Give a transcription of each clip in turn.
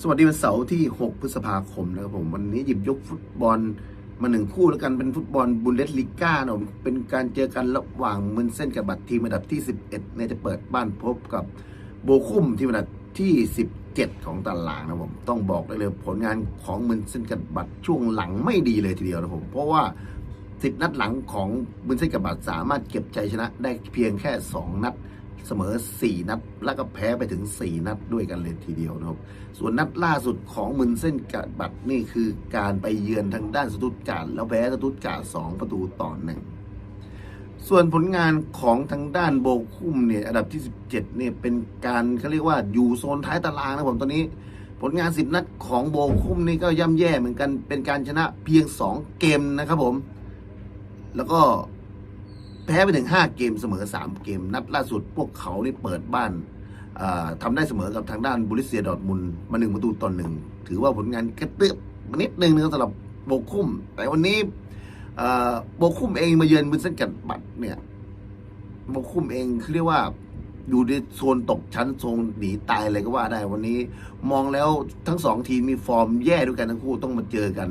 สวัสดีวันเสาร์ที่ 6 พฤษภาคมนะครับผมวันนี้หยิบยกฟุตบอลมาหนึ่งคู่แล้วกันเป็นฟุตบอลบุนเดสลิก้านะผมเป็นการเจอกันระหว่างมืนเส้นกับบัตรทีมอันดับที่ 11เนี่ยจะเปิดบ้านพบกับโบคุมที่อันดับที่ 17 ของตารางนะผมต้องบอกได้เลยผลงานของมืนเส้นกับบัตรช่วงหลังไม่ดีเลยทีเดียวนะผมเพราะว่า10นัดหลังของบุนเส้นกับบัตรสามารถเก็บใจชนะได้เพียงแค่ 2 นัด เสมอ 4 นัด แล้วก็แพ้ไปถึง 4 นัดด้วยกันเลยทีเดียวนะครับ ส่วนนัดล่าสุดของมึนเส้นกัดบัตรนี่คือการไปเยือนทางด้านสตุตการ์ดแล้วแพ้สตุตการ์ด2ประตูต่อหนึ่งส่วนผลงานของทางด้านโบคุมเนี่ยอันดับที่ 17เนี่ยเป็นการเขาเรียกว่าอยู่โซนท้ายตารางนะผมตอนนี้ ผลงาน 10 นัดของโบคุมนี่ก็ย่ำแย่เหมือนกันเป็นการชนะเพียง 2 เกมนะครับผม แล้วก็ แพ้ไปถึง 5 เกมเสมอ 3 เกม นัดล่าสุดพวกเขานี่เปิดบ้านอ่าทำได้เสมอกับทางด้านบุริเซียดอทมุนมาหนึ่งประตูต่อหนึ่งถือว่าผลงานกระตือบมานิดนึงนะครับสำหรับโบคุ้ม แต่วันนี้โบคุ้มเองมาเยือนบุนเซนกัดบัตเนี่ยโบคุ้มเองคือเรียกว่าอยู่ในโซนตกชั้นโซนหนีตายอะไรก็ว่าได้วันนี้มองแล้วทั้งสองทีมมีฟอร์มแย่ด้วยกันทั้งคู่ต้องมาเจอกัน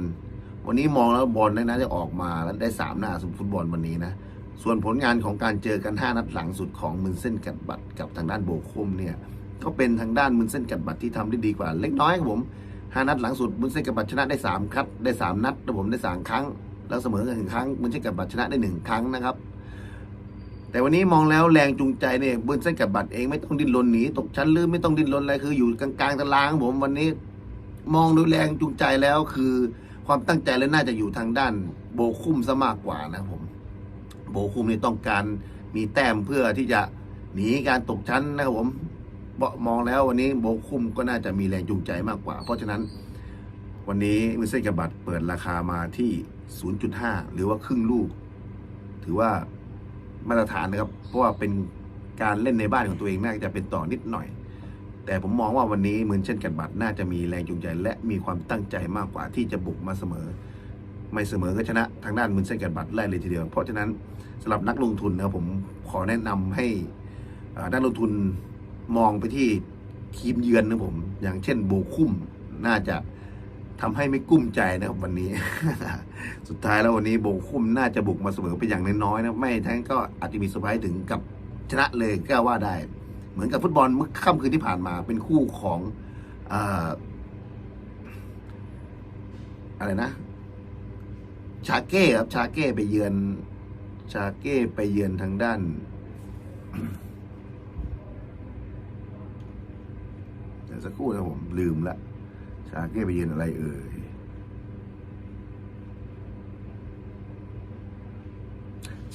วันนี้มองแล้วบอลน่าจะออกมาแล้วได้สามหน้าสุดฟุตบอลวันนี้นะ ส่วนผลงานของการเจอกัน 5 นัดหลังสุดของมืนเส้นกัดบัตรกับทางด้านโบคุมเนี่ยก็เป็นทางด้านมืนเส้นกัดบัตรที่ทำได้ดีกว่า เล็กน้อยครับผม5นัดหลังสุดมืนเส้นกัดบัตรชนะได้3ครับได้ 3 นัดแล้วผมได้ 3 ครั้ง แล้วเสมอกันหนึ่งครั้งมืนเส้นกัดบัตรชนะได้ 1 ครั้งนะครับแต่วันนี้มองแล้วแรงจูงใจเนี่ยมืนเส้นกัดบัตรเองไม่ต้องดิ้นรนหนีตกชั้นหรือไม่ต้องดิ้นรนอะไรคืออยู่กลางๆตารางผมวันนี้มองดูแรงจูงใจแล้วคือ ความตั้งใจแล้วน่าจะอยู่ทางด้านโบคุมซะมากกว่านะผม โบคุมนี่ต้องการมีแต้มเพื่อที่จะหนีการตกชั้นนะครับผมเบาะมองแล้ววันนี้โบคุมก็น่าจะมีแรงจูงใจมากกว่า เพราะฉะนั้นวันนี้มือเส้นกับบัตเปิดราคามาที่ 0.5 หรือว่าครึ่งลูก ถือว่ามาตรฐานนะครับ เพราะว่าเป็นการเล่นในบ้านของตัวเองน่าจะเป็นต่อนิดหน่อย แต่ผมมองว่าวันนี้เหมือนเช่นกันบัตรน่าจะมีแรงจูงใจ และมีความตั้งใจมากกว่าที่จะบุกมาเสมอ ไม่เสมอก็ชนะทางด้านมืนเส้นกันบัตรไล่เลยทีเดียว เพราะฉะนั้นสำหรับนักลงทุนนะครับผมขอแนะนำให้นักลงทุนมองไปที่ทีมเยือนนะผม อย่างเช่นโบคุ้มน่าจะทำให้ไม่กุ้มใจนะครับวันนี้ สุดท้ายแล้ววันนี้โบคุ้มน่าจะบุกมาเสมอไปอย่างน้อยๆนะไม่ทั้งก็อาจจะมีเซอร์ไพรส์ถึงกับชนะเลยก็ว่าได้ เหมือนกับฟุตบอลเมื่อค่ำคืนที่ผ่านมาเป็นคู่ของออะไรนะ ชาเก้ครับ ชาเก้ไปเยือน ชาเก้ไปเยือนทางด้าน เดี๋ยวสักครู่นะผมลืมละชาเก้ไปเยือนอะไรเอ่ย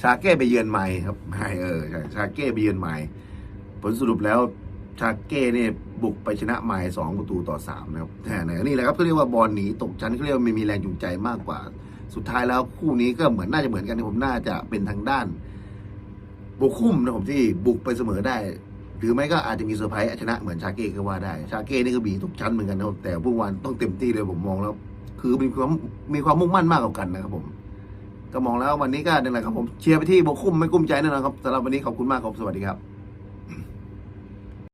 ชาเก้ไปเยือนใหม่ครับไม่เออใช่ชาเก้ไปเยือนใหม่ผลสรุปแล้วชาเก้เนี่ยบุกไปชนะใหม่สองประตูต่อสามนะครับแน่ๆนี่แหละครับเขาเรียกว่าบอลหนีตกชั้นเขาเรียกว่าไม่มีแรงจูงใจมากกว่า สุดท้ายแล้วคู่นี้ก็เหมือนน่าจะเหมือนกันนะผมน่าจะเป็นทางด้านโบคุมนะผมที่บุกไปเสมอได้ หรือไม่ก็อาจจะมีเซอร์ไพรส์ชนะเหมือนชาเก้ก็ว่าได้ชาเก้นี่ก็บีตกชั้นเหมือนกันนะแต่พวกวันต้องเต็มที่เลยผมมองแล้ว คือมีความมีความมุ่งมั่นมากกว่ากันนะครับผมก็มองแล้ววันนี้ก็นั่นแหละครับผมเชียร์ไปที่โบคุมไม่กุ้มใจแน่นอนครับสำหรับวันนี้ขอบคุณมากครับสวัสดีครับ